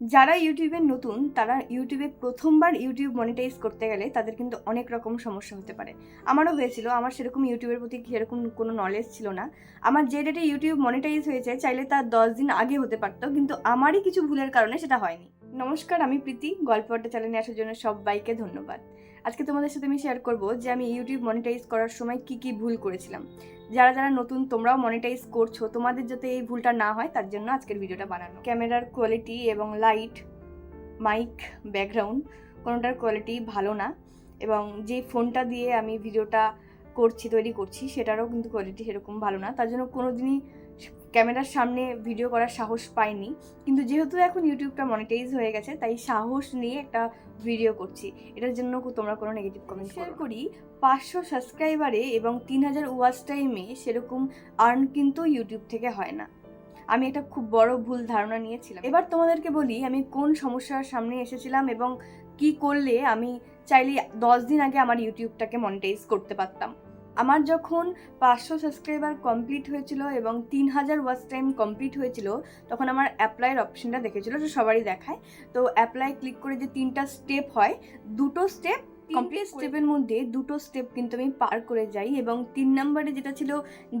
যারা ইউটিউবে নতুন, তারা ইউটিউবে প্রথমবার ইউটিউব মনিটাইজ করতে গেলে তাদের কিন্তু অনেক রকম সমস্যা হতে পারে। আমারও হয়েছিল, আমার সেরকম ইউটিউবের প্রতি সেরকম কোনো নলেজ ছিল না। আমার যে ডেটে ইউটিউব মনিটাইজ হয়েছে, চাইলে তার দশ দিন আগে হতে পারতো, কিন্তু আমারই কিছু ভুলের কারণে সেটা হয়নি। নমস্কার, আমি প্রীতি। গল্প চ্যানেলে আসার জন্য সবাইকে ধন্যবাদ। আজকে তোমাদের সাথে আমি শেয়ার করব যে আমি ইউটিউব মনিটাইজ করার সময় কি কি ভুল করেছিলাম। যারা যারা নতুন, তোমরাও মনিটাইজ করছ, তোমাদের যাতে এই ভুলটা না হয়, তার জন্য আজকের ভিডিওটা বানানো। ক্যামেরার কোয়ালিটি এবং লাইট মাইক ব্যাকগ্রাউন্ড কোনোটার কোয়ালিটি ভালো না। এবং যে ফোনটা দিয়ে আমি ভিডিওটা করছি, তৈরি করছি, সেটারও কিন্তু কোয়ালিটি সেরকম ভালো না। তার জন্য কোনো দিনই ক্যামেরার সামনে ভিডিও করার সাহস পাইনি। কিন্তু যেহেতু এখন ইউটিউবটা মনিটাইজ হয়ে গেছে তাই সাহস নিয়ে একটা ভিডিও করছি। এটার জন্য তোমরা কোনো নেগেটিভ কমেন্ট শেয়ার করি। পাঁচশো সাবস্ক্রাইবারে এবং তিন হাজার ওয়াচ টাইমে সেরকম আর্ন কিন্তু ইউটিউব থেকে হয় না। আমি এটা খুব বড় ভুল ধারণা নিয়েছিলাম। এবার তোমাদেরকে বলি আমি কোন সমস্যার সামনে এসেছিলাম এবং কি করলে আমি চাইলে দশ দিন আগে আমার ইউটিউবটাকে মনিটাইজ করতে পারতাম। আমার যখন পাঁচশো সাবস্ক্রাইবার কমপ্লিট হয়েছিল এবং তিন হাজার ওয়াচ টাইম কমপ্লিট হয়েছিল তখন আমার অ্যাপ্লাইয়ের অপশনটা দেখেছিল যে সবারই দেখায়। তো অ্যাপ্লাই ক্লিক করে যে তিনটা স্টেপ হয় দুটো স্টেপ কমপ্লিট স্টেপের মধ্যে দুটো স্টেপ কিন্তু আমি পার করে যাই এবং তিন নম্বরে যেটা ছিল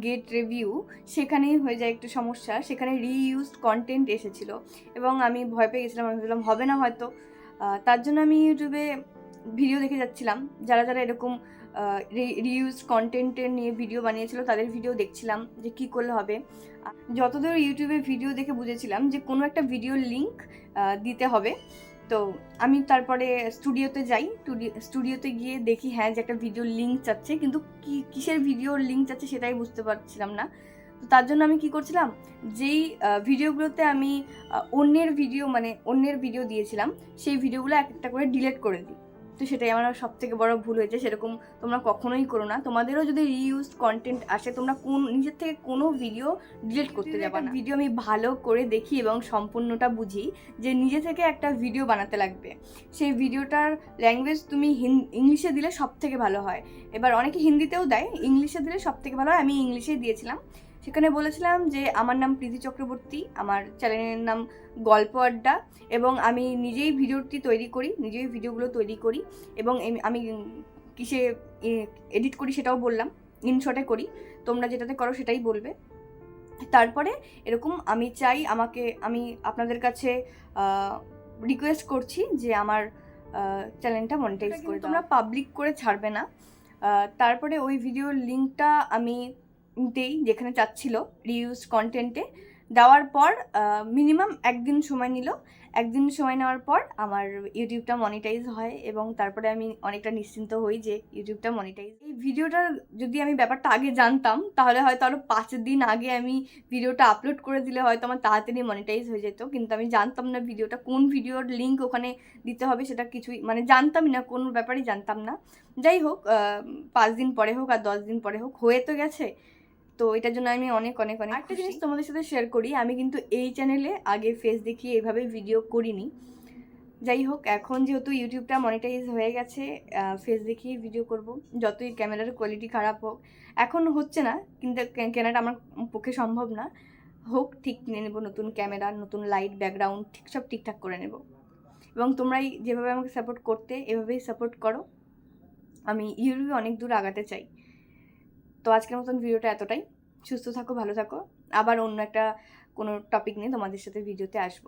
গেট রিভিউ সেখানেই হয়ে যায় একটু সমস্যা। সেখানে রিইউজ কন্টেন্ট এসেছিল এবং আমি ভয় পেয়ে গেছিলাম আমি ভাবলাম হবে না হয়তো। তার জন্য আমি ইউটিউবে ভিডিও দেখে যাচ্ছিলাম। যারা যারা এরকম রিউজ কন্টেন্টের নিয়ে ভিডিও বানিয়েছিল, তাদের ভিডিও দেখছিলাম যে কি করলে হবে। যতদূর ইউটিউবে ভিডিও দেখে বুঝেছিলাম যে কোনো একটা ভিডিওর লিঙ্ক দিতে হবে। তো আমি তারপরে স্টুডিওতে যাই স্টুডিওতে গিয়ে দেখি হ্যাঁ যে একটা ভিডিও লিঙ্ক চাচ্ছে, কিন্তু কি, কিসের ভিডিওর লিঙ্ক চাচ্ছে সেটাই বুঝতে পারছিলাম না। তো তার জন্য আমি কি করছিলাম, যেই ভিডিওগুলোতে আমি অন্যের ভিডিও মানে অন্যের ভিডিও দিয়েছিলাম, সেই ভিডিওগুলো এক একটা করে ডিলেট করে দিই। তো সেটাই আমার সব থেকে বড় ভুল হয়েছে সেরকম তোমরা কখনোই করো না। তোমাদেরও যদি রিইউজ কন্টেন্ট আসে তোমরা কোন নিজের থেকে কোনো ভিডিও ডিলিট করতে যাবে না। ভিডিও আমি ভালো করে দেখি এবং সম্পূর্ণটা বুঝি যে নিজে থেকে একটা ভিডিও বানাতে লাগবে। সেই ভিডিওটার ল্যাঙ্গুয়েজ তুমি ইংলিশে দিলে সব থেকে ভালো হয়। এবার অনেকে হিন্দিতেও দেয় ইংলিশে দিলে সব থেকে ভালো হয়। আমি ইংলিশেই দিয়েছিলাম। সেখানে বলেছিলাম যে আমার নাম প্রীতি চক্রবর্তী আমার চ্যানেলের নাম গল্প আড্ডা এবং আমি নিজেই ভিডিওটি তৈরি করি নিজেই ভিডিওগুলো তৈরি করি এবং আমি কিসে এডিট করি সেটাও বললাম ইনশটে করি তোমরা যেটাতে করো সেটাই বলবে। তারপরে এরকম আমি চাই আমাকে আমি আপনাদের কাছে রিকোয়েস্ট করছি যে আমার চ্যানেলটা মনিটাইজ করে তোমরা পাবলিক করে ছাড়বে না। তারপরে ওই ভিডিওর লিঙ্কটা আমি দেই, যেখানে চাচ্ছিল রিউজ কন্টেন্টে দেওয়ার পর মিনিমাম একদিন সময় নিল। একদিন সময় নেওয়ার পর আমার ইউটিউবটা মনিটাইজ হয় এবং তারপরে আমি অনেকটা নিশ্চিন্ত হই যে ইউটিউবটা মনিটাইজ এই ভিডিওটার যদি আমি ব্যাপারটা আগে জানতাম, তাহলে হয়তো আরও পাঁচ দিন আগে আমি ভিডিওটা আপলোড করে দিলে হয়তো আমার তাড়াতাড়ি মনিটাইজ হয়ে যেত। কিন্তু আমি জানতাম না ভিডিওটা কোন ভিডিওর লিঙ্ক ওখানে দিতে হবে সেটা কিছুই মানে জানতামই না, কোনো ব্যাপারই জানতাম না। যাই হোক পাঁচ দিন পরে হোক আর দশ দিন পরে হোক, হয়ে তো গেছে। তো এটার জন্য আমি অনেক অনেক অনেক একটা জিনিস তোমাদের সাথে শেয়ার করি আমি কিন্তু এই চ্যানেলে আগে ফেস দেখিয়ে এভাবে ভিডিও করিনি। যাই হোক এখন যেহেতু ইউটিউবটা মনিটাইজ হয়ে গেছে ফেস দেখিয়ে ভিডিও করব। যতই ক্যামেরার কোয়ালিটি খারাপ হোক এখন হচ্ছে না কিন্তু কেনাটা আমার পক্ষে সম্ভব না। হোক ঠিক কিনে নেব নতুন ক্যামেরা নতুন লাইট ব্যাকগ্রাউন্ড ঠিক সব ঠিকঠাক করে নেব। এবং তোমরাই যেভাবে আমাকে সাপোর্ট করতে এভাবেই সাপোর্ট করো। আমি ইউটিউবে অনেক দূর আগাতে চাই। তো আজকের মতন ভিডিওটা এতটাই। সুস্থ থাকো, ভালো থাকো। আবার অন্য একটা কোনো টপিক নিয়ে তোমাদের সাথে ভিডিওতে আসব।